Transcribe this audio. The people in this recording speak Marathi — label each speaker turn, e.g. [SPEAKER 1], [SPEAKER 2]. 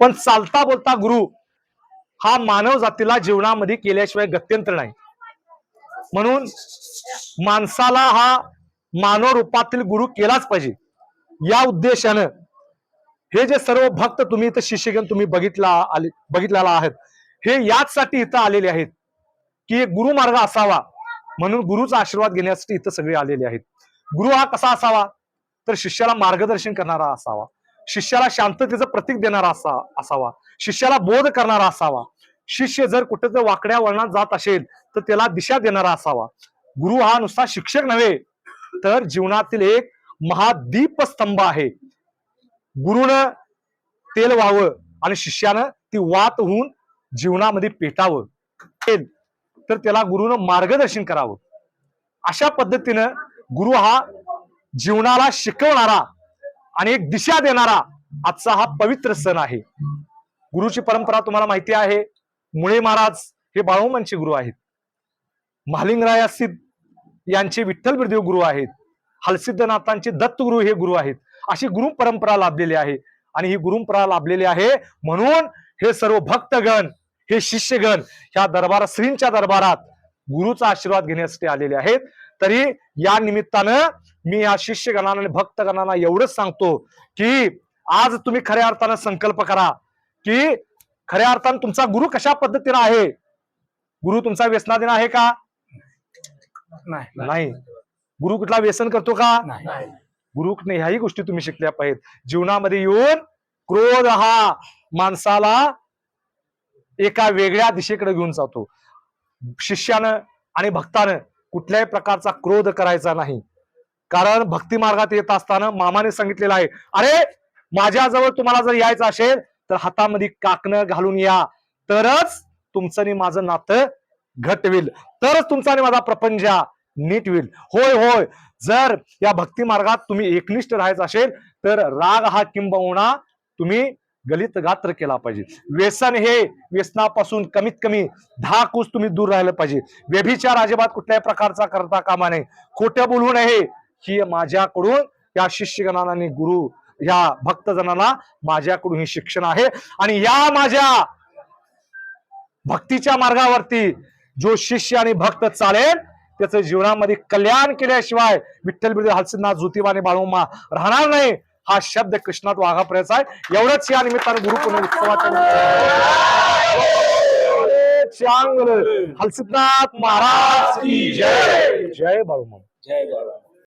[SPEAKER 1] पण चालता बोलता गुरु हा मानव जातीला जीवनामध्ये केल्याशिवाय गत्यंतर नाही. म्हणून माणसाला हा मानव रूपातील गुरु केलाच पाहिजे. या उद्देशानं हे जे सर्व भक्त तुम्ही इथं शिष्यगण तुम्ही बघितला आले बघितलेला आहेत हे याचसाठी इथं आलेले आहेत की एक गुरुमार्ग असावा म्हणून गुरुचा आशीर्वाद घेण्यासाठी इथं सगळे आलेले आहेत. गुरु हा कसा असावा? तर शिष्याला मार्गदर्शन करणारा असावा. शिष्याला शांततेचं प्रतीक देणारा असा असावा. शिष्याला बोध करणारा असावा. शिष्य जर कुठं जर वाकड्या वळणात जात असेल तर त्याला दिशा देणारा असावा. गुरु हा नुसता शिक्षक नव्हे तर जीवनातील एक महादीपस्तंभ आहे. गुरुनं तेल व्हावं आणि शिष्यानं ती वात होऊन जीवनामध्ये पेटावं. तर त्याला गुरुनं मार्गदर्शन करावं. अशा पद्धतीनं गुरु हा जीवनाला शिकवणारा आणि एक दिशा देणारा आजचा हा पवित्र सण आहे. गुरुची परंपरा तुम्हाला माहिती आहे. मुळे महाराज हे बाळोमांचे गुरु आहेत. महालिंगराया सिद्ध यांचे विठ्ठल बिरदेव गुरु आहेत. हलसिद्धनाथांचे दत्तगुरु हे गुरु आहेत. अशी गुरु परंपरा लाभलेली आहे. आणि ही गुरुपरा लाभलेली आहे म्हणून हे सर्व भक्तगण हे शिष्यगण ह्या दरबारात श्रींच्या दरबारात गुरुचा आशीर्वाद घेण्यासाठी आलेले आहेत. तरी या निमित्तानं मी या शिष्यगणांना आणि भक्तगणांना एवढंच सांगतो की आज तुम्ही खऱ्या अर्थानं संकल्प करा की खऱ्या अर्थानं तुमचा गुरु कशा पद्धतीने आहे? गुरु तुमचा व्यसनाधीन आहे का?
[SPEAKER 2] नाही.
[SPEAKER 1] नाही. गुरु कुठला व्यसन करतो का?
[SPEAKER 2] नाही.
[SPEAKER 1] गुरुकडे ह्याही गोष्टी तुम्ही शिकल्या पाहिजेत. जीवनामध्ये येऊन क्रोध हा माणसाला एका वेगळ्या दिशेकडे घेऊन जातो. शिष्यानं आणि भक्तानं कुठल्याही प्रकारचा क्रोध करायचा नाही. कारण भक्ती मार्गात येत असताना मामाने सांगितलेलं आहे अरे माझ्याजवळ तुम्हाला जर यायचं असेल तर हातामध्ये काकणं घालून या. तरच तुमचं आणि माझं नातं घट होईल. तरच तुमचा आणि माझा प्रपंच नीट होईल. होय होय. जर या भक्ती मार्गात तुम्ही एकनिष्ठ राहायचं असेल तर राग हा किंबहुना तुम्ही गलित गात्र केला पाहिजे. व्यसन हे व्यसनापासून कमीत कमी दहा कुस तुम्ही दूर राहिलं पाहिजे. व्यभिचार अजिबात कुठल्याही प्रकारचा करता कामा नये. खोटं बोलू नये. ही माझ्याकडून या शिष्यगणांना आणि गुरु या भक्तजनांना माझ्याकडून ही शिक्षण आहे. आणि या माझ्या भक्तीच्या मार्गावरती जो शिष्य आणि भक्त चालेल त्याचं जीवनामध्ये कल्याण केल्याशिवाय विठ्ठल बिरदेव हलसिद्धनाथ ज्योतिबा आणि बाळूमा राहणार नाही हा शब्द कृष्णात वाघापर्यंत आहे. एवढंच या निमित्तानं गुरुपूर्ण उत्सवाच्या चांगलं हलसिद्धनाथ महाराज जय. जय बाळूमा
[SPEAKER 2] जय बाबा